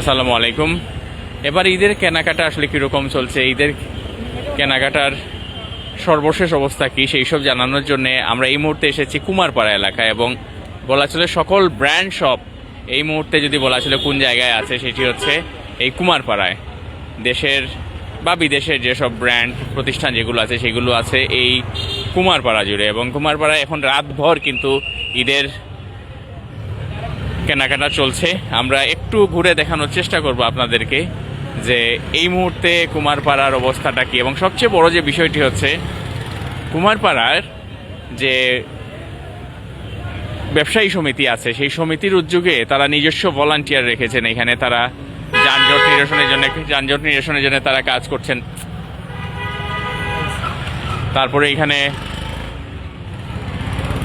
আসসালামু আলাইকুম। এবার ঈদের কেনাকাটা আসলে কীরকম চলছে? ঈদের কেনাকাটার সর্বশেষ অবস্থা কী? সেই সব জানানোর জন্য আমরা এই মুহূর্তে এসেছি কুমারপাড়া এলাকায় এবং বলা চলে সকল ব্র্যান্ড শপ এই মুহূর্তে যদি বলা চলে কোন জায়গায় আছে, সেটি হচ্ছে এই কুমারপাড়ায়। দেশের বা বিদেশের যেসব ব্র্যান্ড প্রতিষ্ঠান যেগুলো আছে, সেগুলো আছে এই কুমারপাড়া জুড়ে এবং কুমারপাড়ায় এখন রাতভর কিন্তু ঈদের কেনাকাটা চলছে। আমরা একটু ঘুরে দেখানোর চেষ্টা করব আপনাদেরকে যে এই মুহূর্তে কুমারপাড়ার অবস্থাটা কি। এবং সবচেয়ে বড় যে বিষয়টি হচ্ছে, কুমারপাড়ার যে ব্যবসায়ী সমিতি আছে, সেই সমিতির উদ্যোগে তারা নিজস্ব ভলান্টিয়ার রেখেছেন। এখানে তারা যানজট নিরসনের জন্য, যানজট নিরসনের জন্য তারা কাজ করছেন। তারপরে এখানে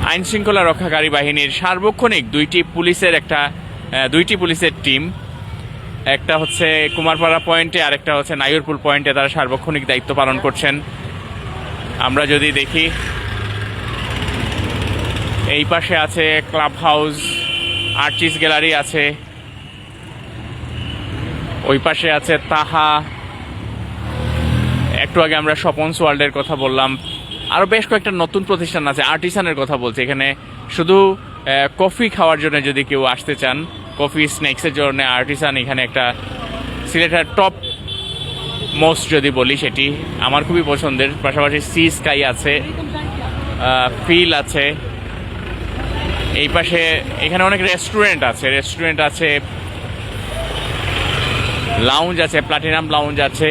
আইন শৃঙ্খলা রক্ষাকারী বাহিনীর সার্বক্ষণিক দুইটি পুলিশের একটা দুইটি পুলিশের টিম। একটা হচ্ছে কুমারপাড়া পয়েন্টে আর একটা হচ্ছে নাইরপুর পয়েন্টে তারা সার্বক্ষণিক দায়িত্ব পালন করছেন। আমরা যদি দেখি, এই পাশে আছে ক্লাব হাউস আর্চিস গ্যালারি আছে, ওই পাশে আছে তাহা। একটু আগে আমরা স্বপন্স ওয়ার্ল্ডের কথা বললাম। আরও বেশ কয়েকটা নতুন প্রতিষ্ঠান আছে আর্টিসানের কথা বলছে। এখানে শুধু কফি খাওয়ার জন্য যদি কেউ আসতে চান কফি স্ন্যাক্সের জন্য আর্টিসান এখানে একটা সিলেটের টপ মোস্ট যদি বলি সেটি আমার খুবই পছন্দের। পাশাপাশি সি স্কাই আছে ফিল আছে। এই পাশে এখানে অনেক রেস্টুরেন্ট আছে রেস্টুরেন্ট আছে লাউঞ্জ আছে প্লাটিনাম লাউঞ্জ আছে।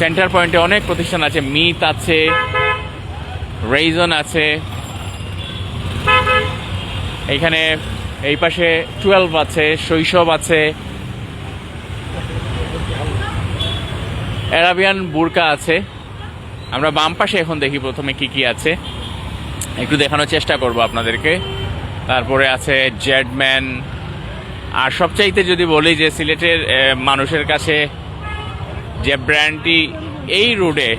সেন্টার পয়েন্টে অনেক প্রতিষ্ঠান আছে মিত আছে। রেইজন আছে। এইখানে এই পাশে টুয়েলভ আছে, শৈশব আছে। অ্যারাবিয়ান বুরকা আছে। আমরা বাম পাশে এখন দেখি প্রথমে কি কি আছে। একটু দেখানোর চেষ্টা করব আপনাদেরকে। তারপরে আছে জেডম্যান আর সবচাইতে যদি বলি যে সিলেটের মানুষের কাছে যে ব্র্যান্ডটি এই রোডে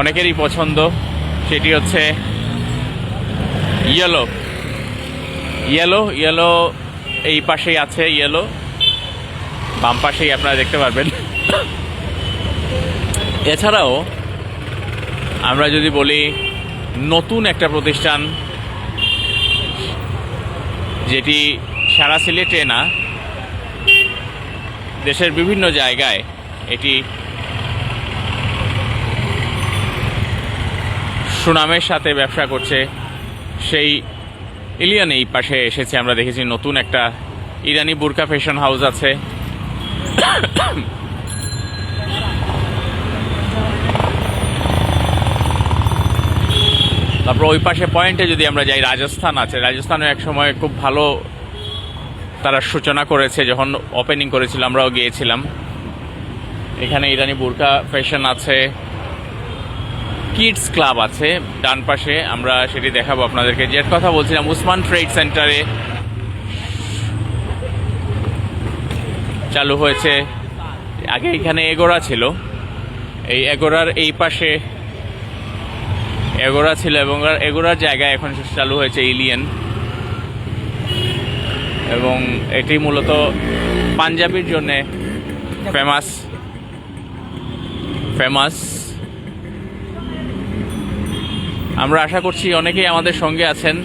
অনেকেরই পছন্দ। সেটি হচ্ছে ইয়েলো ইয়েলো ইয়েলো এই পাশেই আছে ইয়েলো বাম পাশেই আপনারা দেখতে পারবেন। এছাড়াও আমরা যদি বলি নতুন একটা প্রতিষ্ঠান যেটি সারা সিলেটে না দেশের বিভিন্ন জায়গায় এটি সুনামের সাথে ব্যবসা করছে। সেই ইলিয়ান এই পাশে এসেছে। আমরা দেখেছি নতুন একটা ইরানি বুরকা ফ্যাশন হাউস আছে। তারপর ওই পাশে পয়েন্টে যদি আমরা যাই, রাজস্থান আছে। রাজস্থানে এক সময় খুব ভালো তারা সূচনা করেছে, যখন ওপেনিং করেছিল, আমরাও গিয়েছিলাম। এখানে ইরানি বুরকা ফ্যাশন আছে। কিডস ক্লাব আছে, ডান পাশে আমরা সেটি দেখাবো আপনাদেরকে। যে কথা বলছিলাম, উসমান ট্রেড সেন্টারে চালু হয়েছে। আগে এখানে এগোরা ছিল। এই এগোরার এই পাশে এগোরা ছিল এবং এগোরার জায়গায় এখন চালু হয়েছে ইলিয়ান এবং এটি মূলত পাঞ্জাবির জন্যে ফেমাস ফেমাস আমরা আশা করছি অনেকেই আমাদের সঙ্গে আছেন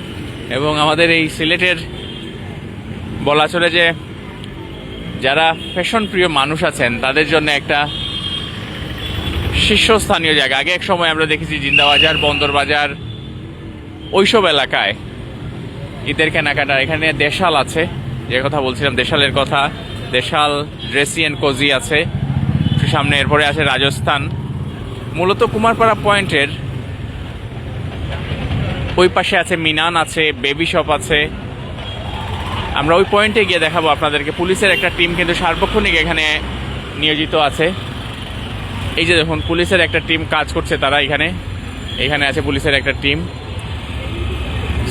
এবং আমাদের এই সিলেটের বলা চলে যে যারা ফ্যাশন প্রিয় মানুষ আছেন, তাদের জন্য একটা শীর্ষস্থানীয় জায়গা। আগে এক সময় আমরা দেখেছি জিন্দাবাজার, বন্দরবাজার, ওইসব এলাকায় ঈদের কেনাকাটা। এখানে দেশাল আছে, যে কথা বলছিলাম, দেশালের কথা। দেশাল, ড্রেসি অ্যান্ড কোজি আছে। সামনে এরপরে আছে রাজস্থান। মূলত কুমারপাড়া পয়েন্টের ওই পাশে আছে মিনান, আছে বেবি শপ আছে। আমরা ওই পয়েন্টে গিয়ে দেখাবো আপনাদেরকে। পুলিশের একটা টিম কিন্তু সার্বক্ষণিক এখানে নিয়োজিত আছে। এই যে দেখুন, পুলিশের একটা টিম কাজ করছে তারা এখানে। এখানে আছে পুলিশের একটা টিম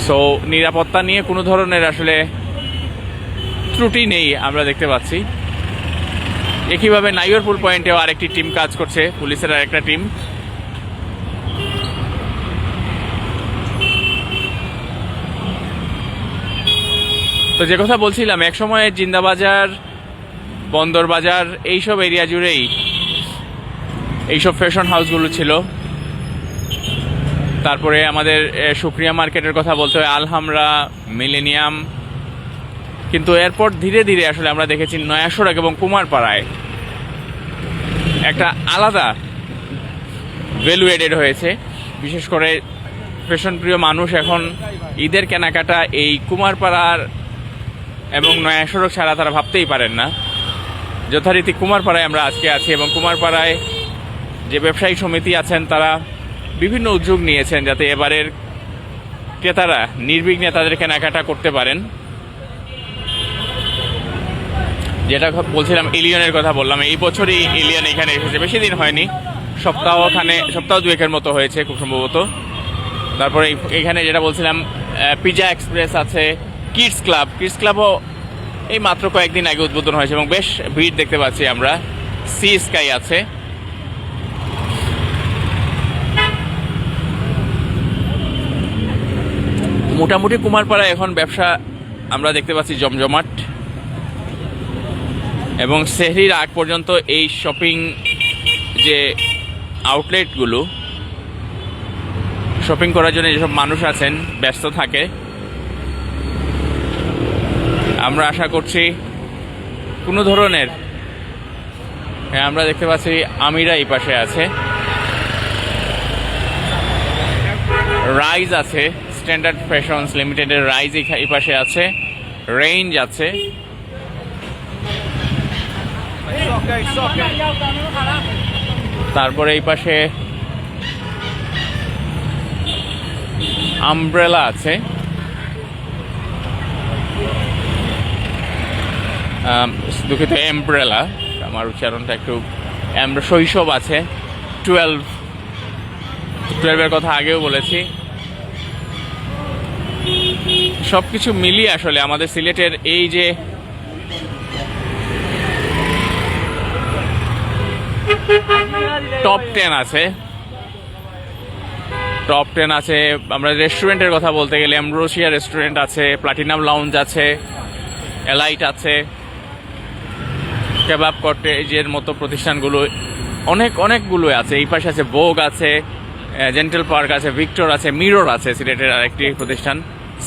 সো নিরাপত্তা নিয়ে কোনো ধরনের আসলে ত্রুটি নেই আমরা দেখতে পাচ্ছি। একইভাবে নাইয়রপুর পয়েন্টেও আরেকটি টিম কাজ করছে, পুলিশের আরেকটা টিম তো যে কথা বলছিলাম এক সময় জিন্দাবাজার বন্দর বাজার এইসব এরিয়া জুড়েই এইসব ফ্যাশন হাউসগুলো ছিল। তারপরে আমাদের সুক্রিয়া মার্কেটের কথা বলতে হয়, আলহামরা, মিলেনিয়াম। কিন্তু এরপর ধীরে ধীরে আসলে আমরা দেখেছি নয়া সড়ক এবং কুমারপাড়ায় একটা আলাদা ভ্যালু এডেড হয়েছে। বিশেষ করে ফ্যাশন প্রিয় মানুষ এখন ঈদের কেনাকাটা এই কুমারপাড়ার এবং নয়া সড়ক ছাড়া তারা ভাবতেই পারেন না। যথারীতি কুমারপাড়ায় আমরা আজকে আছি এবং কুমারপাড়ায় যে ব্যবসায়ী সমিতি আছেন, তারা বিভিন্ন উদ্যোগ নিয়েছেন যাতে এবারের ক্রেতারা নির্বিঘ্নে তাদের কেনাকাটা করতে পারেন। যেটা বলছিলাম, এলিয়নের কথা বললাম। এই বছরই এলিয়ন এখানে এসেছে। বেশি দিন হয়নি। সপ্তাহ সপ্তাহখানে সপ্তাহ দুয়েকের মতো হয়েছে খুব সম্ভবত। তারপরে এখানে যেটা বলছিলাম পিজা এক্সপ্রেস আছে কিডস ক্লাব কিডস ক্লাবও এই মাত্র কয়েকদিন আগে উদ্বোধন হয়েছে এবং বেশ ভিড় দেখতে পাচ্ছি আমরা। সি স্কাই আছে। মোটামুটি কুমারপাড়া এখন ব্যবসা আমরা দেখতে পাচ্ছি জমজমাট। এবং সেহরির আগ পর্যন্ত এই শপিং যে আউটলেটগুলো শপিং করার জন্য যেসব মানুষ আছেন, ব্যস্ত থাকে আমরা আশা করছি কোনো ধরনের হ্যাঁ আমরা দেখতে পাচ্ছি আমিরা এই পাশে আছে। রাইজ আছে স্ট্যান্ডার্ড ফ্যাশনস লিমিটেডের রাইজ এই পাশে আছে রেঞ্জ আছে। তারপরে এই পাশে আমব্রেলা আছে। দুঃখিত এমব্রেলা আমার উচ্চারণটা একটু শৈশব আছে। টুয়েলভ টুয়েলভের কথা আগেও বলেছি। সব কিছু মিলিয়ে আসলে আমাদের সিলেটের এই যে টপ টেন আছে। টপ টেন আছে। আমরা রেস্টুরেন্টের কথা বলতে গেলে অ্যাম্ব্রোসিয়া রেস্টুরেন্ট আছে প্লাটিনাম লাউঞ্জ আছে এলাইট আছে। কেবাব কটেজের মতো প্রতিষ্ঠানগুলো, অনেক অনেকগুলো আছে। এই পাশে আছে বোগ আছে জেন্টেল পার্ক আছে, ভিক্টর আছে, মিরর আছে, সিলেটের আরেকটি প্রতিষ্ঠান।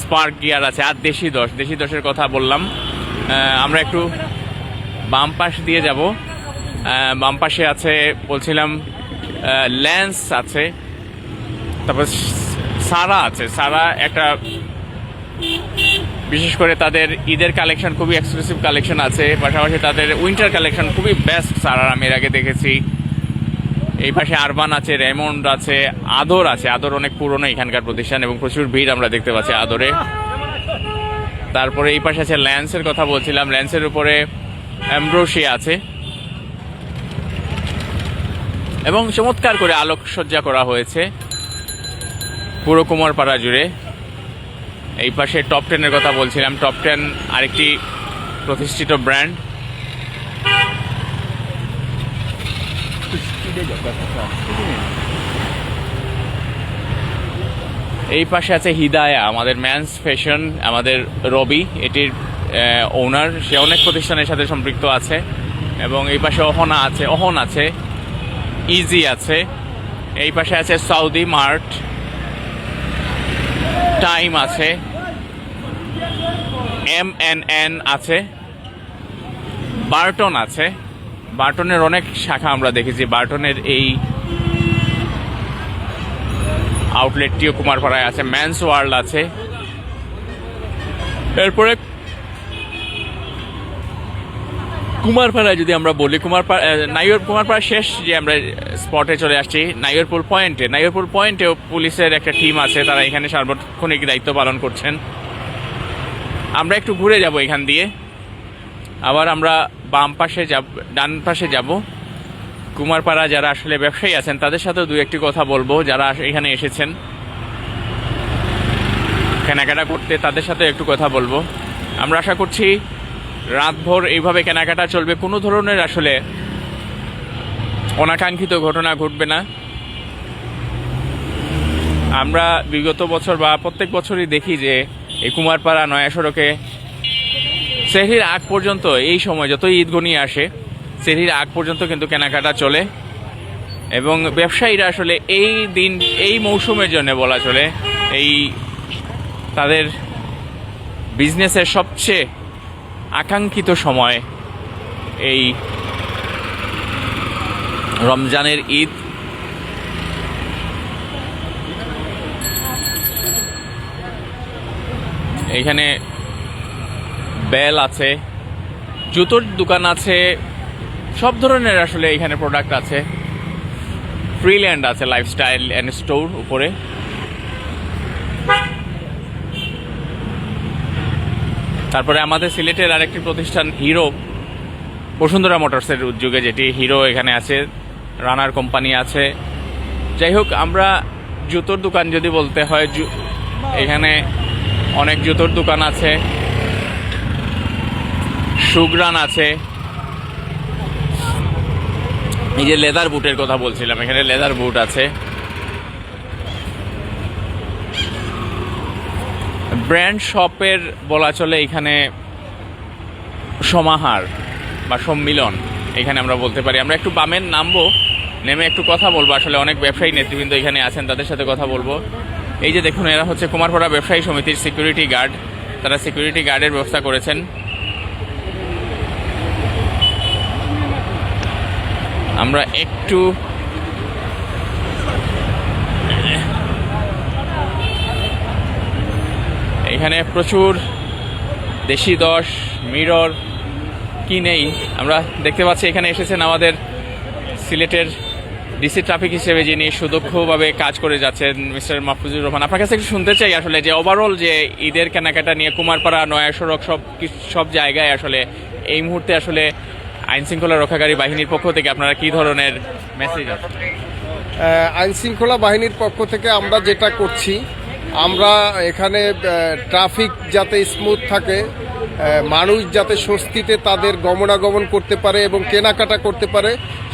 স্পার্ক গিয়ার আছে, আর দেশি দশ। দেশি দশের কথা বললাম। আমরা একটু বাম পাশ দিয়ে যাব। বাম পাশে আছে, বলছিলাম ল্যান্স আছে, তারপর সারা আছে। সারা একটা বিশেষ করে তাদের ঈদের কালেকশন খুবই এক্সক্লুসিভ কালেকশন আছে, পাশাপাশি তাদের উইন্টার কালেকশন খুবই বেস্ট সারার আমি এর আগে দেখেছি। এই পাশে আরবান আছে রেমন্ড আছে আদর আছে। আদর অনেক পুরনো এখানকার প্রতিষ্ঠান এবং প্রচুর ভিড় আমরা দেখতে পাচ্ছি আদরে তারপরে এই পাশে আছে ল্যান্সের কথা বলছিলাম। ল্যান্সের উপরে অ্যাম্ব্রোসি আছে। এবং চমৎকার করে আলোকসজ্জা করা হয়েছে। পুরো কুমারপাড়া জুড়ে। এই পাশে টপ টেনের কথা বলছিলাম। টপ টেন আরেকটি প্রতিষ্ঠিত ব্র্যান্ড এই পাশে আছে হিদায়া, আমাদের ম্যানস ফ্যাশন আমাদের রবি, এটির ওনার সে অনেক প্রতিষ্ঠানের সাথে সম্পৃক্ত আছে। এবং এই পাশে অহনা আছে, অহন আছে ইজি আছে। এই পাশে আছে সাউদি মার্ট টাইম আছে। এম এন এন আছে, বার্টন আছে। বার্টনের অনেক শাখা আমরা দেখেছি। বার্টনের এই আউটলেটটিও কুমারপাড়ায় আছে ম্যানস ওয়ার্ল্ড আছে। এরপরে কুমারপাড়ায় যদি আমরা বলি, কুমারপাড়া নাইয়র কুমারপাড়া শেষ যে আমরা স্পটে চলে আসছি নাইয়রপুর পয়েন্টে নাইয়রপুর পয়েন্টেও পুলিশের একটা টিম আছে, তারা এখানে সার্বক্ষণিক দায়িত্ব পালন করছেন। আমরা একটু ঘুরে যাব এখান দিয়ে। আবার আমরা বাম পাশে যাব, ডান পাশে যাব। কুমারপাড়া যারা আসলে ব্যবসায়ী আছেন, তাদের সাথেও দু একটি কথা বলব, যারা এখানে এসেছেন। কেনাকাটা করতে তাদের সাথে একটু কথা বলব। আমরা আশা করছি রাতভর এইভাবে কেনাকাটা চলবে। কোনো ধরনের আসলে অনাকাঙ্ক্ষিত ঘটনা ঘটবে না। আমরা বিগত বছর বা প্রত্যেক বছরই দেখি যে এই কুমারপাড়া নয়া সড়কে সেহরির আগ পর্যন্ত, এই সময় যতই ঈদ ঘনিয়ে আসে সেহির আগ পর্যন্ত কিন্তু কেনাকাটা চলে। এবং ব্যবসায়ীরা আসলে এই দিন, এই মৌসুমের জন্য বলা চলে, এই তাদের বিজনেসের সবচেয়ে আকাঙ্ক্ষিত সময় এই রমজানের ঈদ। এইখানে বেল আছে, জুতোর দোকান আছে, সব ধরনের আসলে এখানে প্রোডাক্ট আছে। ফ্রিল্যান্ড আছে লাইফস্টাইল অ্যান্ড স্টোর উপরে। তারপরে আমাদের সিলেটের আরেকটি প্রতিষ্ঠান হিরো বসুন্ধরা মোটরসের উদ্যোগে যেটি হিরো এখানে আছে, রানার কোম্পানি আছে। যাই হোক, আমরা জুতোর দোকান যদি বলতে হয় এখানে অনেক জুতোর দোকান আছে। সুগ্রান আছে। এই যে লেদার বুটের কথা বলছিলাম, এখানে লেদার বুট আছে। ব্র্যান্ড শপের বলা চলে এখানে সমাহার বা সম্মিলন, এখানে আমরা বলতে পারি। আমরা একটু বামের নামবো, নেমে একটু কথা বলব। আসলে অনেক ব্যবসায়ী নেতৃবৃন্দ এখানে আছেন, তাদের সাথে কথা বলব। এই যে দেখুন, এরা হচ্ছে কুমারপাড়া ব্যবসায়ী সমিতির সিকিউরিটি গার্ড তারা সিকিউরিটি গার্ডের ব্যবস্থা করেছেন। আমরা একটু এখানে প্রচুর দেশি দশ, মিরর, কি নেই? আমরা দেখতে পাচ্ছি এখানে এসেছেন আমাদের সিলেটের ডিসি ট্রাফিক হিসেবে যিনি সুদক্ষভাবে কাজ করে যাচ্ছেন, মিস্টার মাহফুজুর রহমান, আপনার কাছে একটু শুনতে চাই আসলে যে ওভারঅল যে ঈদের কেনাকাটা নিয়ে কুমারপাড়া, নয়া সড়ক, সব সব জায়গায় আসলে এই মুহূর্তে আসলে আইন শৃঙ্খলা রক্ষাকারী বাহিনীর পক্ষ থেকে আপনারা কি ধরনের মেসেজ আছে? আইন শৃঙ্খলা বাহিনীর পক্ষ থেকে আমরা যেটা করছি, আমরা এখানে ট্রাফিক যাতে স্মুথ থাকে মানুষ যাতে স্বস্তিতে তাদের গমনাগমন করতে পারে এবং কেনাকাটা করতে পারে,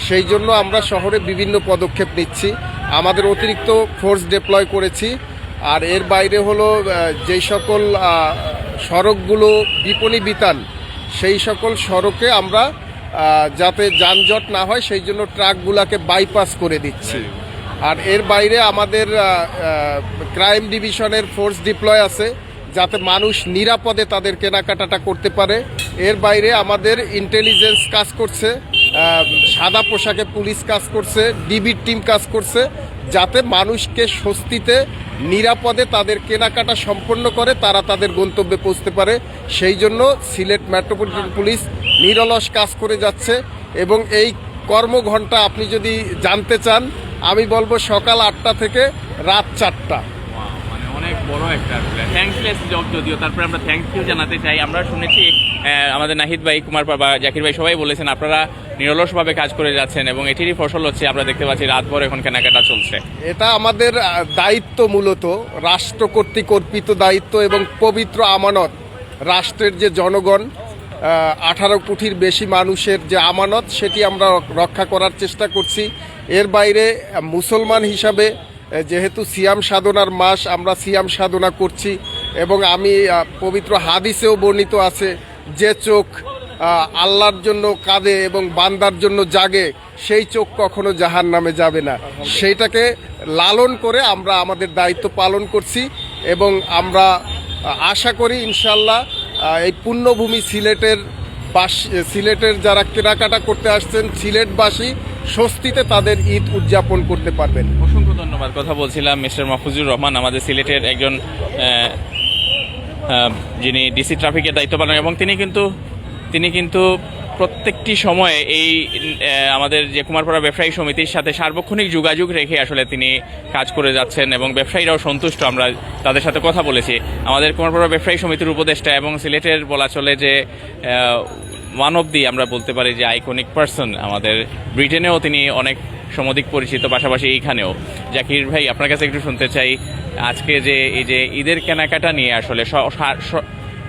সেই জন্য আমরা শহরে বিভিন্ন পদক্ষেপ নিচ্ছি। আমাদের অতিরিক্ত ফোর্স ডিপ্লয় করেছি। আর এর বাইরে হলো যেই সকল সড়কগুলো বিপণী বিতান, সেই সকল সড়কে আমরা যাতে যানজট না হয়, সেই জন্য ট্রাকগুলোকে বাইপাস করে দিচ্ছি। আর এর বাইরে আমাদের ক্রাইম ডিভিশনের ফোর্স ডিপ্লয় আছে। যাতে মানুষ নিরাপদে তাদের কেনাকাটাটা করতে পারে। এর বাইরে আমাদের ইন্টেলিজেন্স কাজ করছে সাদা পোশাকে পুলিশ কাজ করছে ডিবির টিম কাজ করছে, যাতে মানুষকে স্বস্তিতে, নিরাপদে তাদের কেনাকাটা সম্পন্ন করে, তারা তাদের গন্তব্যে পৌঁছতে পারে। সেই জন্য সিলেট মেট্রোপলিটন পুলিশ নিরলস কাজ করে যাচ্ছে এবং এই কর্মঘণ্টা আপনি যদি জানতে চান, আমি বলব সকাল আটটা থেকে রাত চারটা। বড় একটা থ্যাঙ্কলেস জব যদিও। তারপরে আমরা থ্যাংক ইউ জানাতে চাই। আমরা শুনেছি আমাদের নাহিদ ভাই, কুমার বা জাকির ভাই সবাই বলেছেন, আপনারা নিরলসভাবে কাজ করে যাচ্ছেন এবং এটিরই ফসল হচ্ছে, আমরা দেখতে পাচ্ছি রাতভর এখন কেনাকাটা চলছে। এটা আমাদের দায়িত্ব মূলত, রাষ্ট্র কর্তৃক অর্পিত দায়িত্ব এবং পবিত্র আমানত। রাষ্ট্রের যে জনগণ আঠারো কোটির বেশি মানুষের যে আমানত, সেটি আমরা রক্ষা করার চেষ্টা করছি। এর বাইরে মুসলমান হিসাবে যেহেতু সিয়াম সাধনার মাস, আমরা সিয়াম সাধনা করছি এবং আমি পবিত্র হাদিসেও বর্ণিত আছে, যে চোখ আল্লাহর জন্য কাঁদে এবং বান্দার জন্য জাগে, সেই চোখ কখনো জাহান নামে যাবে না। সেইটাকে লালন করে আমরা আমাদের দায়িত্ব পালন করছি এবং আমরা আশা করি ইনশাল্লাহ এই পুণ্যভূমি সিলেটের বাস সিলেটের যারা কেনাকাটা করতে আসছেন, সিলেটবাসী স্বস্তিতে তাদের ঈদ উদযাপন করতে পারবেন। ধন্যবাদ কথা বলছিলাম মিস্টার মাহফুজুর রহমান, আমাদের সিলেটের একজন যিনি ডিসি ট্রাফিকের দায়িত্ব পালন এবং তিনি কিন্তু তিনি কিন্তু প্রত্যেকটি সময়ে এই আমাদের যে কুমারপাড়া ব্যবসায়ী সমিতির সাথে সার্বক্ষণিক যোগাযোগ রেখে আসলে তিনি কাজ করে যাচ্ছেন, এবং ব্যবসায়ীরাও সন্তুষ্ট, আমরা তাদের সাথে কথা বলেছি। আমাদের কুমারপাড়া ব্যবসায়ী সমিতির উপদেষ্টা এবং সিলেটের বলা চলে যে ওয়ান অফ দি আমরা বলতে পারি যে আইকনিক পার্সন আমাদের ব্রিটেনেও তিনি অনেক সমধিক পরিচিত, পাশাপাশি এইখানেও জাকির ভাই, আপনার কাছে একটু শুনতে চাই, আজকে যে এই যে ঈদের কেনাকাটা নিয়ে আসলে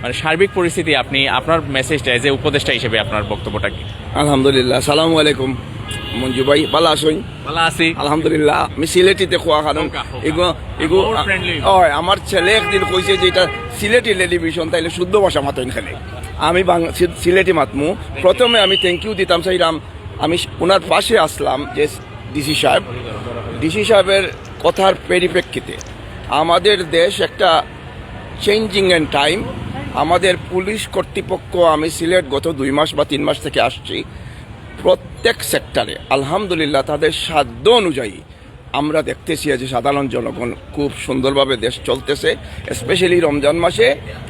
মানে সার্বিক পরিস্থিতি আপনি, আপনার মেসেজটা যে উপদেষ্টা হিসেবে আপনার বক্তব্যটা কি? আলহামদুলিল্লাহ, সালামু আলাইকুম। মঞ্জু ভাই ভালো আসুন। ভালো আছি আলহামদুলিল্লাহ আমি সিলেটিতে খোয়া কারণ। এগুলো এগুলো হয় আমার ছেলে একদিন কইছে যে এটা সিলেটি টেলিভিশন তাইলে শুদ্ধ ভাষা মাতইন খেলে আমি সিলেটি মাতমু। প্রথমে আমি থ্যাংক ইউ দিতাম চাইলাম আমি ওনার পাশে আসলাম যে ডিসি সাহেব। ডিসি সাহেবের কথার পরিপ্রেক্ষিতে আমাদের দেশ একটা চেঞ্জিং অ্যান্ড টাইম আমাদের পুলিশ কর্তৃপক্ষ আমি সিলেট গত দুই মাস বা তিন মাস থেকে আসছি। প্রত্যেক সেক্টরে আলহামদুলিল্লাহ তাদের সাধ্য অনুযায়ী আমরা দেখতেছি যে সাধারণ জনগণ খুব সুন্দরভাবে দেশ চলতেছে স্পেশালি রমজান মাসে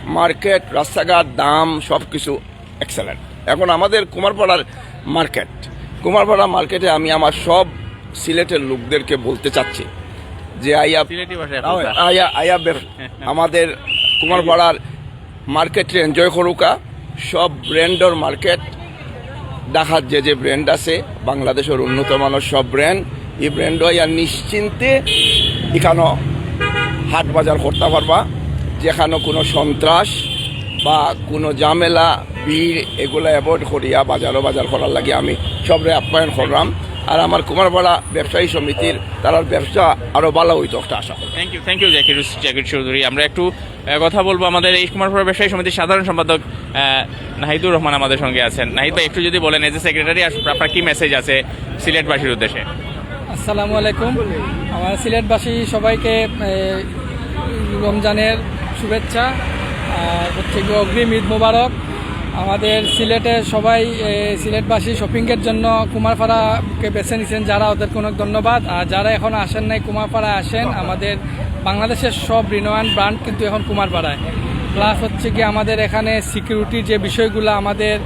মার্কেট রাস্তাঘাট দাম সব কিছু এক্সেলেন্ট এখন আমাদের কুমারপাড়ার মার্কেট কুমারপাড়া মার্কেটে আমি আমার সব সিলেটের লোকদেরকে বলতে চাচ্ছি যে আইয়া আয়া বের- আমাদের কুমারপাড়ার মার্কেটে এনজয় করুকা সব ব্র্যান্ডর মার্কেট দেখার যে যে ব্র্যান্ড আছে, বাংলাদেশের উন্নত মানের সব ব্র্যান্ড এই ব্র্যান্ড আর নিশ্চিন্তে এখানো হাট বাজার করতে পারবা। যেখানে কোনো সন্ত্রাস বা কোনো জামেলা ভিড়, এগুলো অ্যাভয়েড করিয়া বাজারও বাজার করার লাগে আমি সবরে আপ্যায়ন করলাম। আর আমার কুমারপাড়া ব্যবসায়ী সমিতির তার ব্যবসা আরও ভালো হইতো একটা আশা করি। Thank you thank you Zakir Zakir Chowdhury আমরা একটু কথা বলব আমাদের এই কুমারপুর ব্যবসায়ী সমিতির সাধারণ সম্পাদক নাহিদুর রহমান আমাদের সঙ্গে আছেন। নাহিদ ভাই একটু যদি বলেন এজ এ সেক্রেটারি আপনার কি মেসেজ আছে সিলেটবাসীর উদ্দেশ্যে? আসসালামু আলাইকুম। আমার সিলেটবাসী সবাইকে রমজানের শুভেচ্ছা আর হচ্ছে গিয়ে অগ্রিম ঈদ মোবারক। আমাদের সিলেটে সবাই সিলেটবাসী শপিংয়ের জন্য কুমারপাড়াকে বেছে নিছেন যারা ওদেরকে অনেক ধন্যবাদ। আর যারা এখন আসেন নাই কুমারপাড়ায় আসেন আমাদের বাংলাদেশের সব রিনোয়ান ব্র্যান্ড কিন্তু এখন কুমারপাড়ায়। প্লাস হচ্ছে কি আমাদের এখানে সিকিউরিটির যে বিষয়গুলো আমাদের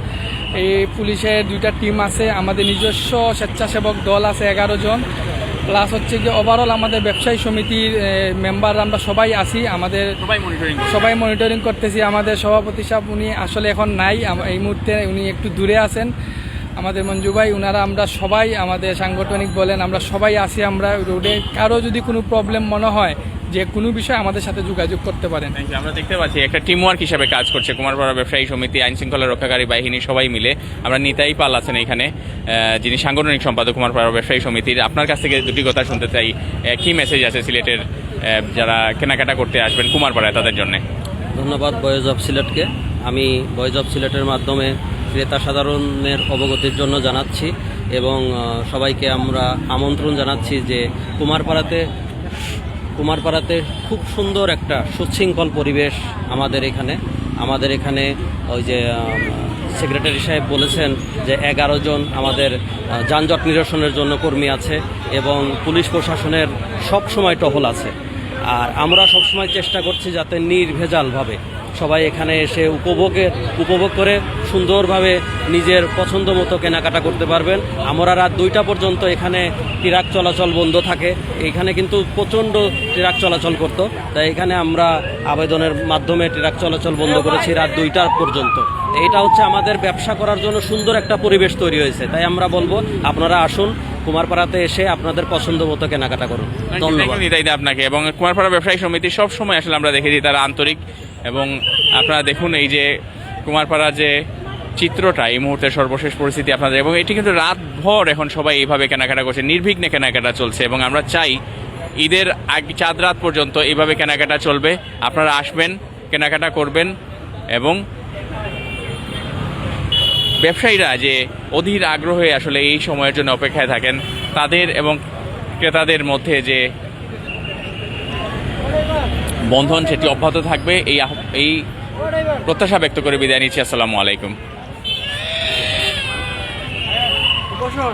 এই পুলিশের দুইটা টিম আছে আমাদের নিজস্ব স্বেচ্ছাসেবক দল আছে এগারো জন। প্লাস হচ্ছে যে ওভারঅল আমাদের ব্যবসায়ী সমিতির মেম্বার আমরা সবাই আছি আমাদের সবাই মনিটরিং করতেছি আমাদের সভাপতি সাহেব উনি আসলে এখন নাই এই মুহূর্তে উনি একটু দূরে আছেন। আমাদের মঞ্জু ভাই উনারা আমরা সবাই আমাদের সাংগঠনিক বলেন আমরা সবাই আছি আমরা রোডে কারও যদি কোনো প্রবলেম মনে হয় যে কোনো বিষয় আমাদের সাথে যোগাযোগ করতে পারেন। আমরা দেখতে পাচ্ছি একটা টিম ওয়ার্ক হিসাবে কাজ করছে কুমারপাড়া ব্যবসায়ী সমিতি আইন শৃঙ্খলা রক্ষাকারী বাহিনী সবাই মিলে। আমরা নিতাই পাল আছেন এখানে যিনি সাংগঠনিক সম্পাদক কুমারপাড়া ব্যবসায়ী সমিতির। আপনার কাছ থেকে দুটি কথা শুনতে চাই কি মেসেজ আছে সিলেটের যারা কেনাকাটা করতে আসবেন কুমারপাড়ায় তাদের জন্য? ধন্যবাদ বয়েজ অফ সিলেটকে। আমি বয়েজ অফ সিলেটের মাধ্যমে ক্রেতা সাধারণের অবগতির জন্য জানাচ্ছি এবং সবাইকে আমরা আমন্ত্রণ জানাচ্ছি যে কুমারপাড়াতে কুমারপাড়াতে খুব সুন্দর একটা সুশৃঙ্খল পরিবেশ আমাদের এখানে। আমাদের এখানে ওই যে সেক্রেটারি সাহেব বলেছেন যে এগারো জন আমাদের যানজট নিরসনের জন্য কর্মী আছে এবং পুলিশ প্রশাসনের সব সময় টহল আছে। আর আমরা সবসময় চেষ্টা করছি যাতে নির্ভেজালভাবে সবাই এখানে এসে উপভোগের, উপভোগ করে সুন্দরভাবে নিজের পছন্দ মতো কেনাকাটা করতে পারবেন। আমরা রাত দুইটা পর্যন্ত এখানে ট্রাক চলাচল বন্ধ থাকে। এখানে কিন্তু প্রচণ্ড ট্রাক চলাচল করতো। তাই এখানে আমরা আবেদনের মাধ্যমে ট্রাক চলাচল বন্ধ করেছি রাত দুইটার পর্যন্ত। এটা হচ্ছে আমাদের ব্যবসা করার জন্য সুন্দর একটা পরিবেশ তৈরি হয়েছে। তাই আমরা বলব আপনারা আসুন কুমারপাড়াতে এসে আপনাদের পছন্দ মতো কেনাকাটা করুন। ধন্যবাদ। আপনাকে। এবং কুমারপাড়া ব্যবসায়ী সমিতি সব সময় আসলে আমরা দেখেছি তারা আন্তরিক এবং আপনারা দেখুন এই যে কুমারপাড়া যে চিত্রটা এই মুহূর্তে সর্বশেষ পরিস্থিতি আপনাদের। এবং এটি কিন্তু রাত ভর এখন সবাই এইভাবে কেনাকাটা করছে। নির্বিঘ্নে কেনাকাটা চলছে এবং আমরা চাই ঈদের আগে চাঁদ রাত পর্যন্ত এইভাবে কেনাকাটা চলবে। আপনারা আসবেন, কেনাকাটা করবেন এবং ব্যবসায়ীরা যে অধীর আগ্রহে আসলে এই সময়ের জন্য অপেক্ষায় থাকেন, তাদের এবং ক্রেতাদের মধ্যে যে বন্ধন, সেটি অব্যাহত থাকবে। এই এই প্রত্যাশা ব্যক্ত করে বিদায় নিচ্ছি। আসসালামু আলাইকুম। 我操